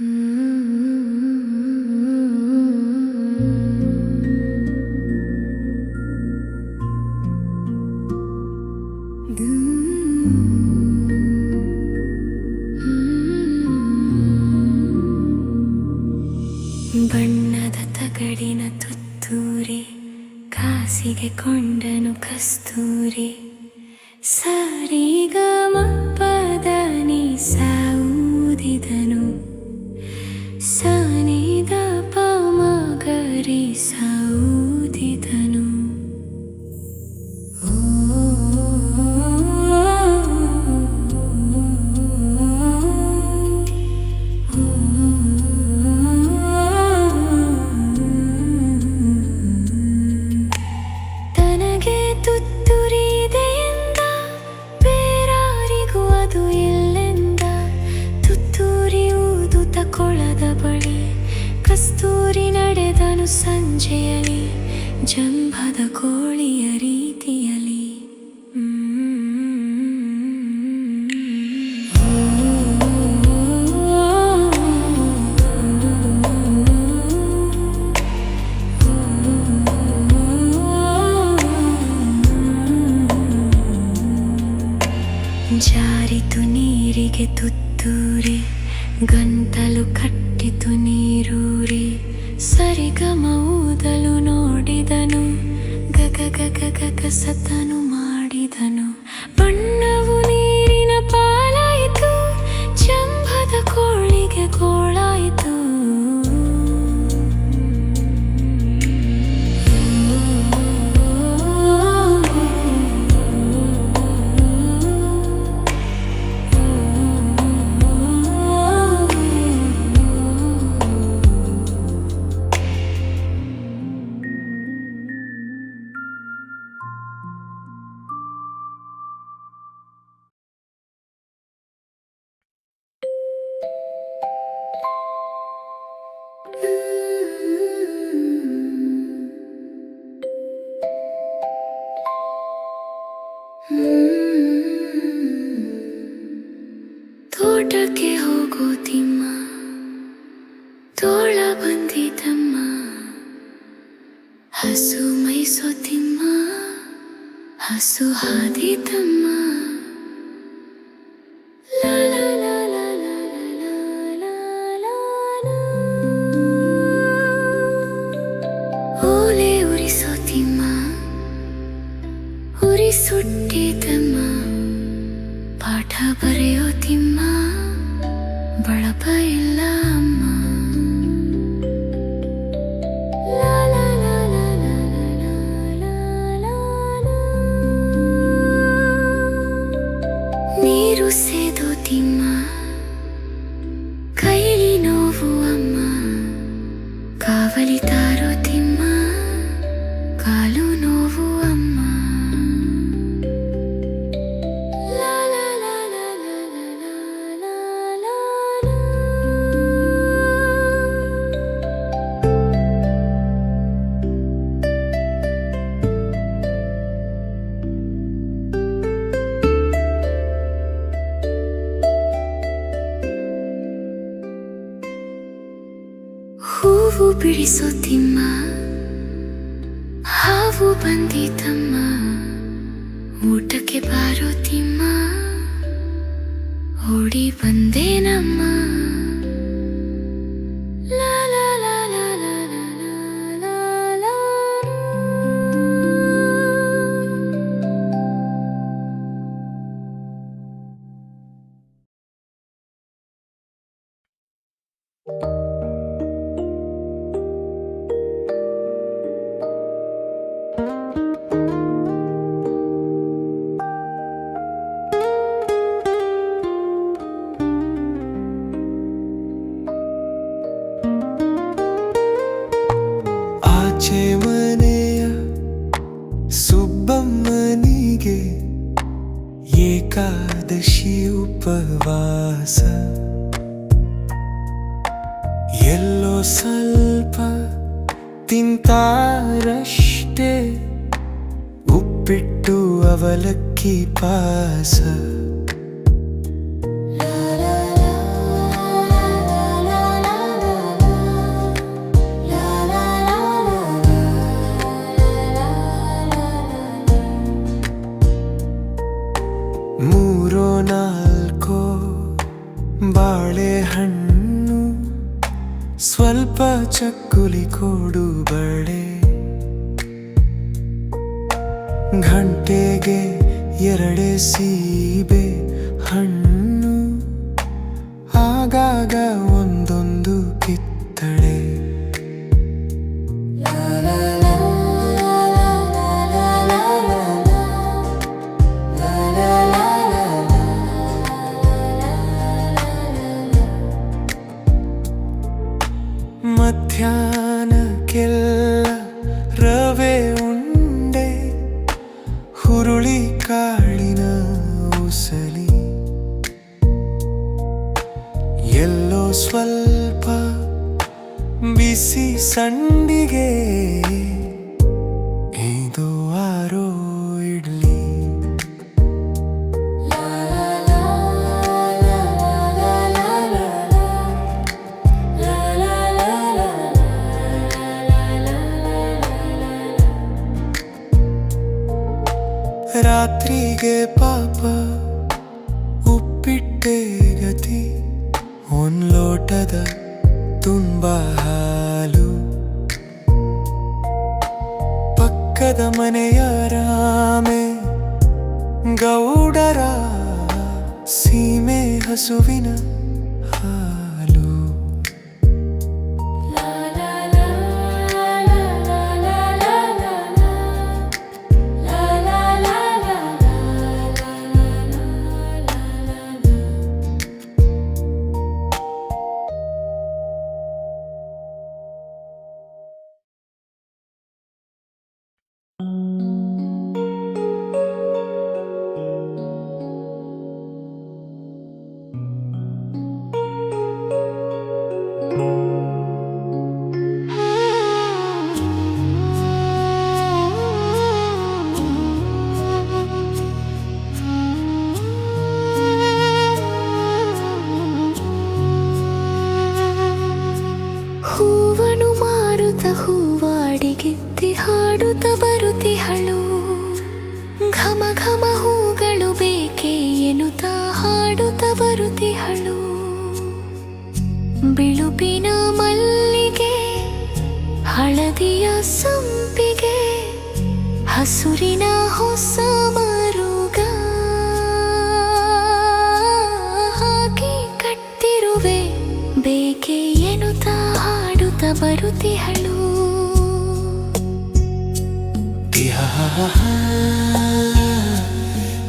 Mm-hmm. ಹಸು ಮೈ ಸೊತಿಮ್ಮ ಹಸು ಹಾದಿತಮ್ಮ ಮುಗಿಸಿದುತಿಮ್ಮ ಕೈಲಿ ನೋವು ಅಮ್ಮ ಕಾವಲಿತ ನೋವು ಬಂದಿದ್ದಮ್ಮ. ಊಟಕ್ಕೆ ಬಾರೋತಿಮ್ಮ ಓಡಿ ಬಂದೇನಮ್ಮ. पास ಮೂರೋ ನಾಲ್ಕೋ ಬಾಳೆಹಣ್ಣು ಸ್ವಲ್ಪ ಚಕ್ಕುಲಿ ಕೊಡು ಬಳೆ ಘಂಟ ಎರಡೆ ಸೀಬೆ ಹಣ್ಣು ಆಗಾಗ ಒಂದೊಂದು ಕಿತ್ತಳೆ. ಮಧ್ಯಾಹ್ನ ಕೆಲ್ಲ ಸಂಡಿಗೆ when you ನದಿಯ ಸಂಪಿಗೆ ಹಸುರಿನ ಹೊಸ ಮರುಗ ಹಾಕಿ ಕಟ್ಟಿರುವೆ ಬೇಕೆ ಎನ್ನುತ್ತ ಹಾಡುತ್ತ ಬರುತ್ತಿಹಳು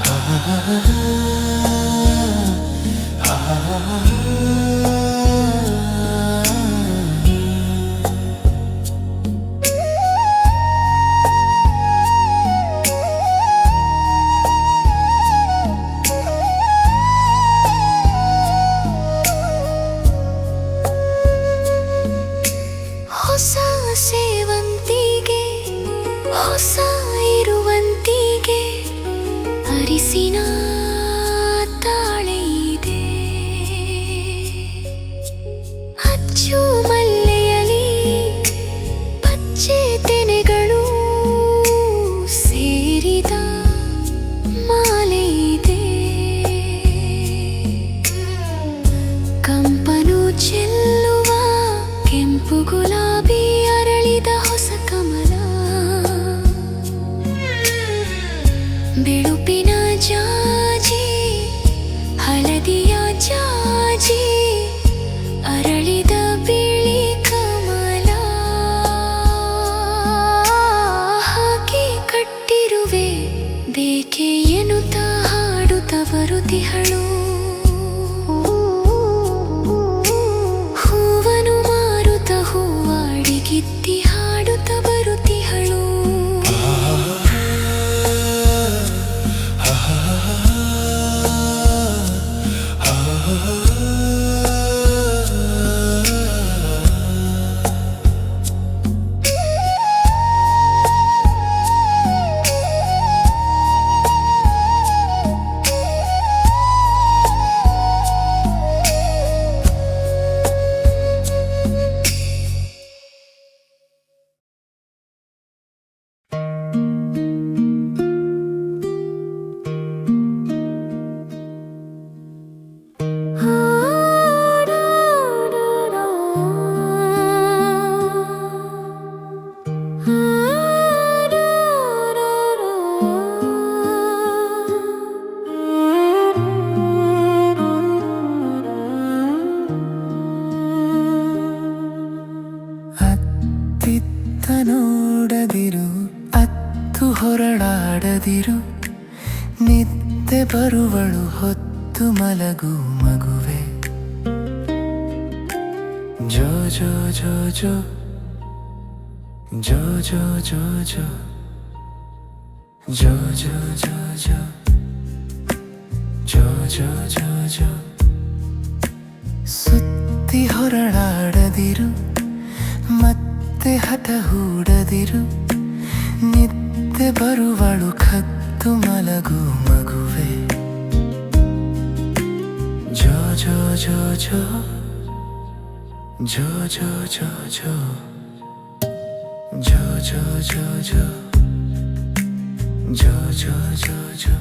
ಹ ಜೋ ಜೋ ಜೋ ಜೋ ಜೋ ಜೋ ಜೋ ಜೋ ಜೋ ಜೋ ಜೋ ಸುತ್ತಿ ಹೊರಳಾಡದಿರು ಮತ್ತೆ ಹಠ ಹೂಡದಿರು ನಿದ್ದೆ ಬರುವಳು ಕತ್ತು ಮಲಗು ಮಗುವೆ ಜೋ ಜೋ ಜೋ ಜೋ ಜೋ ಜೋ ಜೋ ಜೋ जा जा जा जा जा जा जा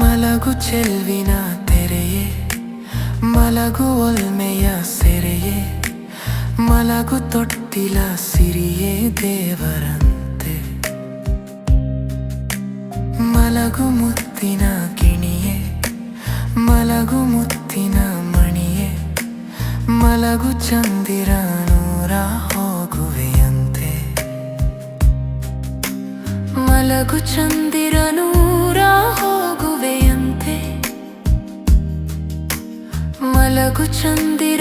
ಮಲಗು ಚೆಲ್ವಿನ ತೆರೆಯೇ ಮಲಗು ಒಲ್ಮೆಯ ಸೆರೆಯೇ ಮಲಗು ತೊಟ್ಟಿಲ ಸಿರಿಯೇ ದೇವರ ಮಲಗು ಮುತ್ತಿನ ಗಿಣಿಯೇ ಮಲಗು ಮುತ್ತಿನ ಮಣಿಯೇ, ಮಲಗು ಚಂದಿರ ನೂರ ಹೋಗುವೆಯಂತೆ. ಮಲಗು ಚಂದಿರ ನೂರ ಹೋಗುವೆಯಂತೆ. ಮಲಗು ಚಂದಿರ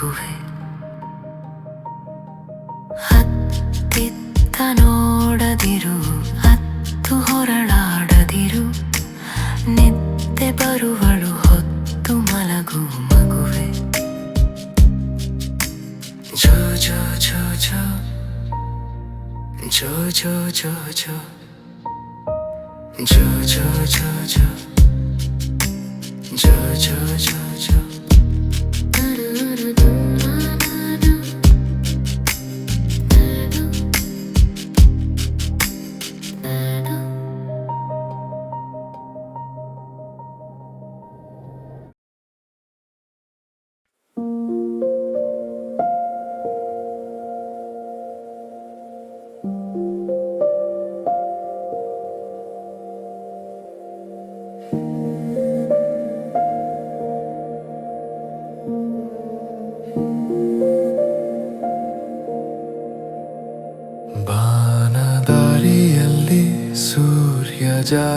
ಮಗುವೆ ಹತ್ತಿತ್ತ ನೋಡದಿರು, ಹತ್ತು ಹೊರಳಾಡದಿರು. ನಿದ್ದೆ ಬರುವಳು ಹೊತ್ತು ಮಲಗು ಮಗುವೆ. ಜೋ ಜೋ ಜೋ ಜೋ. ಜೋ ಜೋ ಜೋ ಜೋ. ಜೋ ಜೋ ಜೋ ಜೋ.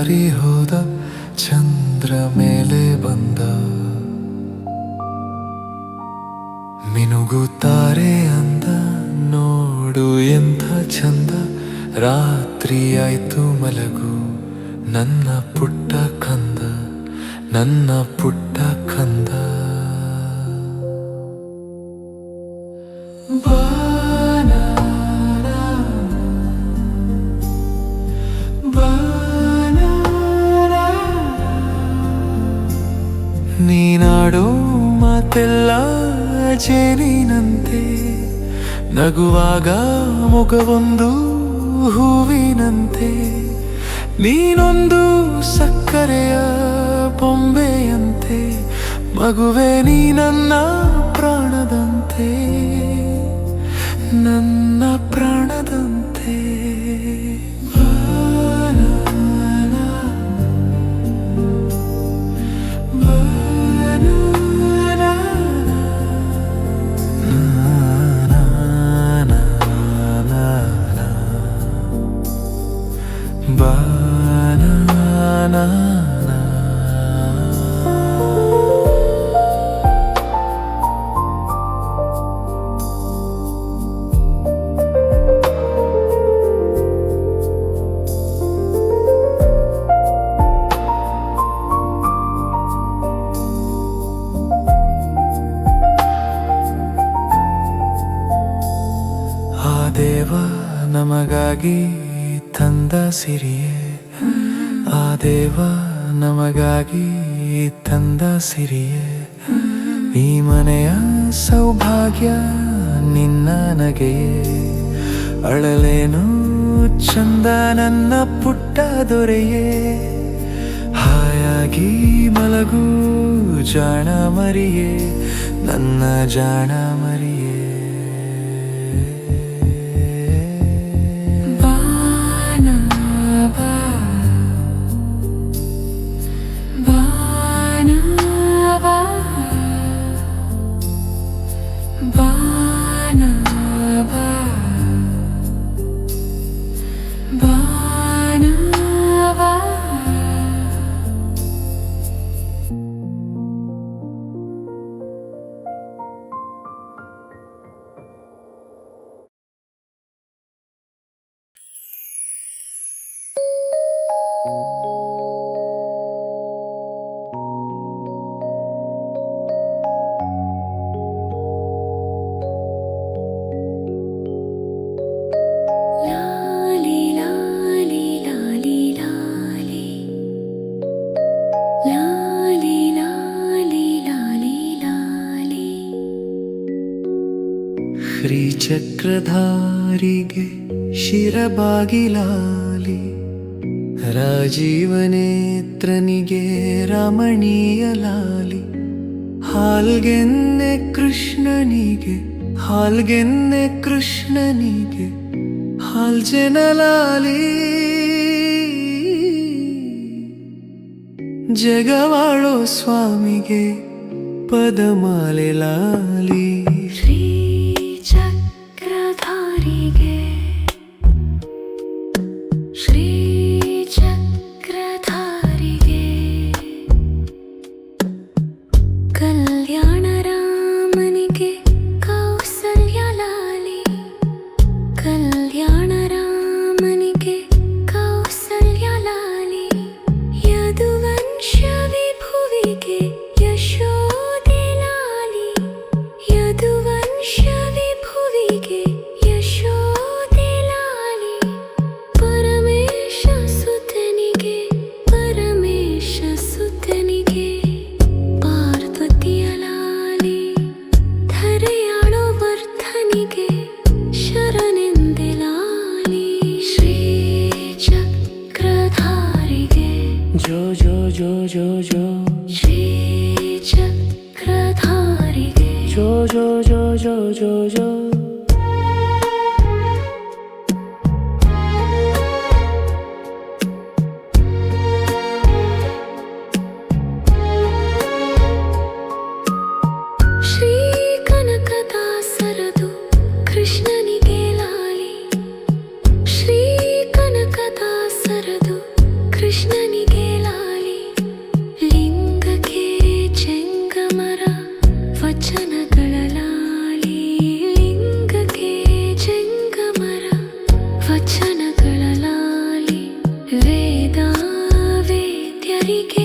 ಜಾರಿ ಹೋದ ಚಂದ್ರ ಮೇಲೆ ಬಂದ. ಮಿನುಗುತ್ತಾರೆ ಅಂದ, ನೋಡು ಎಂಥ ಚಂದ. ರಾತ್ರಿ ಆಯ್ತು ಮಲಗು, ನನ್ನ ಪುಟ್ಟ ಕಂದ, ನನ್ನ ಪುಟ್ಟ ಕಂದ. ಜೇನಿನಂತೆ ನಗುವಾಗ ಮುಖವೊಂದು ಹೂವಿನಂತೆ. ನೀನೊಂದು ಸಕ್ಕರೆಯ ಬೊಂಬೆಯಂತೆ ಮಗುವೆ ನೀ ನನ್ನ ಪ್ರಾಣದಂತೆ. ನನ್ನ ಪ್ರಾಣ banana. ದೇವ ನಮಗಾಗಿ ತಂದ ಸಿರಿಯೇ. ಈ ಮನೆಯ ಸೌಭಾಗ್ಯ ನಿನ್ನ ನಗೆಯೇ. ಅಳಲೇನು ಚಂದ ನನ್ನ ಪುಟ್ಟ ದೊರೆಯೇ. ಹಾಯಾಗಿ ಮಲಗು ಜಾಣ ಮರಿಯೇ. ನನ್ನ ಜಾಣ ಮರಿಯೇ. ಚಕ್ರಧಾರಿಗೆ ಶಿರಬಾಗಿಲಾಲಿ ರಾಜೀವನೇತ್ರನಿಗೆ ರಮಣೀಯಲಾಲಿ ಹಾಲ್ಗೆನ್ನೆ ಕೃಷ್ಣನಿಗೆ ಹಾಲ್ಗೆನ್ನೆ ಕೃಷ್ಣನಿಗೆ ಹಾಲ್ಜೆನಲಾಲಿ ಜಗವಾಳೋ ಸ್ವಾಮಿಗೆ ಪದಮಾಲೆ ಲಾಲಿ. Shri Jojo, Jojo, Jojo. Mary Kay.